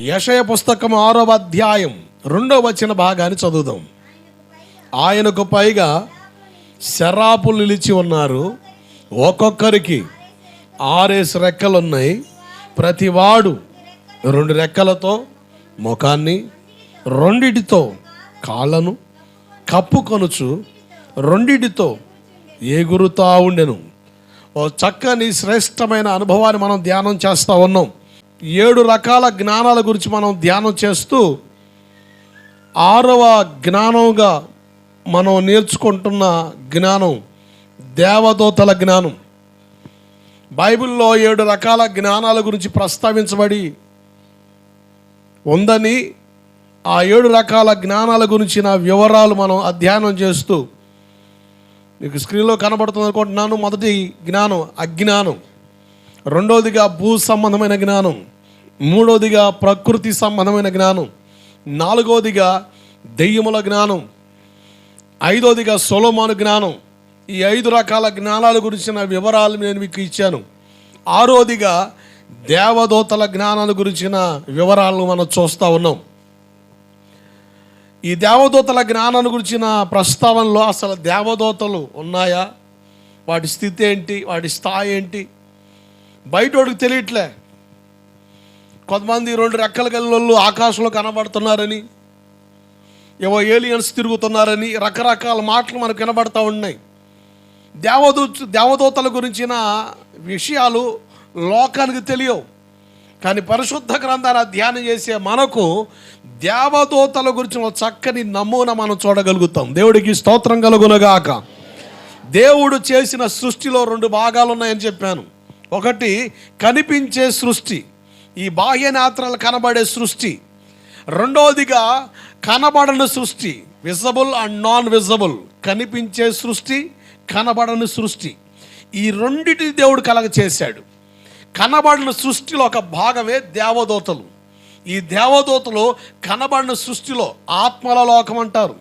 యషయ పుస్తకం ఆరవ అధ్యాయం రెండవ వచ్చిన భాగాన్ని చదువుదాం. ఆయనకు పైగా శరాపులు నిలిచి ఉన్నారు. ఒక్కొక్కరికి ఆరేసి రెక్కలు ఉన్నాయి ప్రతివాడు రెండు రెక్కలతో ముఖాన్ని రెండిటితో కాళ్ళను కప్పుకొనుచు రెండిటితో ఎగురుతా ఉండెను. ఓ చక్కని శ్రేష్టమైన అనుభవాన్ని మనం ధ్యానం చేస్తూ ఉన్నాం. ఏడు రకాల జ్ఞానాల గురించి మనం ధ్యానం చేస్తూ ఆరవ జ్ఞానంగా మనం నేర్చుకుంటున్న జ్ఞానం దేవదూతల జ్ఞానం. బైబిల్లో ఏడు రకాల జ్ఞానాల గురించి ప్రస్తావించబడి ఉందని ఆ ఏడు రకాల జ్ఞానాల గురించిన వివరాలు మనం అధ్యయనం చేస్తూ మీకు స్క్రీన్లో కనబడుతుంది అనుకుంటున్నాను. మొదటి జ్ఞానం అజ్ఞానం. రెండవదిగా భూ సంబంధమైన జ్ఞానం మూడవదిగా ప్రకృతి సంబంధమైన జ్ఞానం నాలుగవదిగా దెయ్యముల జ్ఞానం ఐదవదిగా సొలోమాను జ్ఞానం. ఈ ఐదు రకాల జ్ఞానాల గురించిన వివరాలు నేను మీకు ఇచ్చాను. ఆరోదిగా దేవదూతల జ్ఞానాల గురించిన వివరాలను మనం చూస్తూ ఉన్నాం. ఈ దేవదూతల జ్ఞానాన్ని గురించిన ప్రస్తావనలో అసలు దేవదూతలు ఉన్నాయా? వాటి స్థితి ఏంటి? వాటి స్థాయి ఏంటి? బయటోడికి తెలియట్లే. కొంతమంది రెండు రెక్కల గల్లోళ్ళు ఆకాశంలో కనబడుతున్నారని ఏవో ఏలియన్స్ తిరుగుతున్నారని రకరకాల మాటలు మనకు వినబడతా ఉన్నాయి. దేవదూ దేవదూతల గురించిన విషయాలు లోకానికి తెలియవు. కానీ పరిశుద్ధ గ్రంథాన్ని ధ్యానం చేసే మనకు దేవదూతల గురించిన చక్కని నమూనా మనం చూడగలుగుతాం. దేవుడికి స్తోత్రం కలుగునగాక. దేవుడు చేసిన సృష్టిలో రెండు భాగాలు ఉన్నాయని చెప్పాను. ఒకటి కనిపించే సృష్టి. ఈ బాహ్య నేత్రాలు కనబడే సృష్టి. రెండవదిగా కనబడని సృష్టి. విజబుల్ అండ్ నాన్ విజబుల్ కనిపించే సృష్టి కనబడని సృష్టి. ఈ రెండింటిని దేవుడు కలగ చేశాడు కనబడిన సృష్టిలో ఒక భాగమే దేవదూతలు. ఈ దేవదూతలు కనబడిన సృష్టిలో ఆత్మల లోకం అంటారు.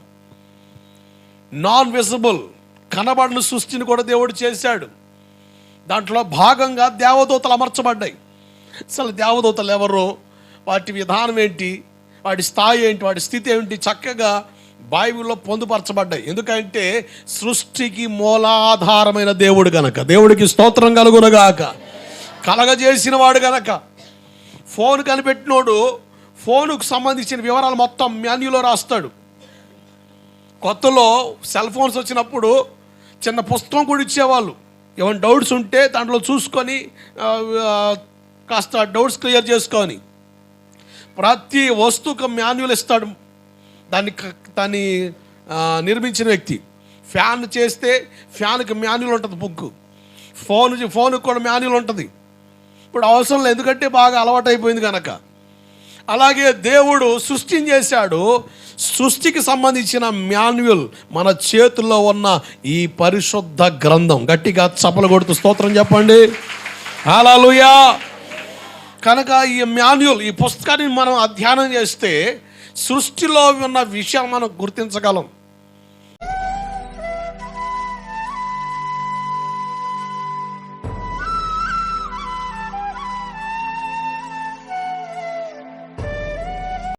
నాన్ విజిబుల్ కనబడిన సృష్టిని కూడా దేవుడు చేశాడు. దాంట్లో భాగంగా దేవదూతలు అమర్చబడ్డాయి. అసలు దేవదూతలు ఎవరు? వాటి విధానం ఏంటి? వాటి స్థాయి ఏంటి? వాటి స్థితి ఏంటి? చక్కగా బైబిల్లో పొందుపరచబడ్డాయి. ఎందుకంటే సృష్టికి మూలాధారమైన దేవుడు గనక దేవుడికి స్తోత్రం కలుగునగాక కలగజేసిన వాడు గనక ఫోన్ కనిపెట్టినోడు ఫోనుకు సంబంధించిన వివరాలు మొత్తం మాన్యులో రాస్తాడు. కొత్తలో సెల్ ఫోన్స్ వచ్చినప్పుడు చిన్న పుస్తకం కూడా ఇచ్చేవాళ్ళు. ఏమైనా డౌట్స్ ఉంటే దాంట్లో చూసుకొని కాస్త డౌట్స్ క్లియర్ చేసుకొని ప్రతి వస్తువుకు మాన్యువల్ ఇస్తాడు. దాన్ని దాన్ని నిర్మించిన వ్యక్తి. ఫ్యాన్ చేస్తే ఫ్యాన్కి మాన్యువల్ ఉంటుంది బుక్. ఫోన్ ఫోన్కి కూడా మాన్యువల్ ఉంటుంది. ఇప్పుడు అవసరం లేదు ఎందుకంటే బాగా అలవాటైపోయింది కనుక అలాగే దేవుడు సృష్టిని చేశాడు. సృష్టికి సంబంధించిన మాన్యువల్ మన చేతుల్లో ఉన్న ఈ పరిశుద్ధ గ్రంథం. గట్టిగా చపలు కొడుతూ స్తోత్రం చెప్పండి. అలాలుయా కనుక ఈ మాన్యువల్ ఈ పుస్తకాన్ని మనం అధ్యయనం చేస్తే సృష్టిలో ఉన్న విషయం మనం గుర్తించగలం.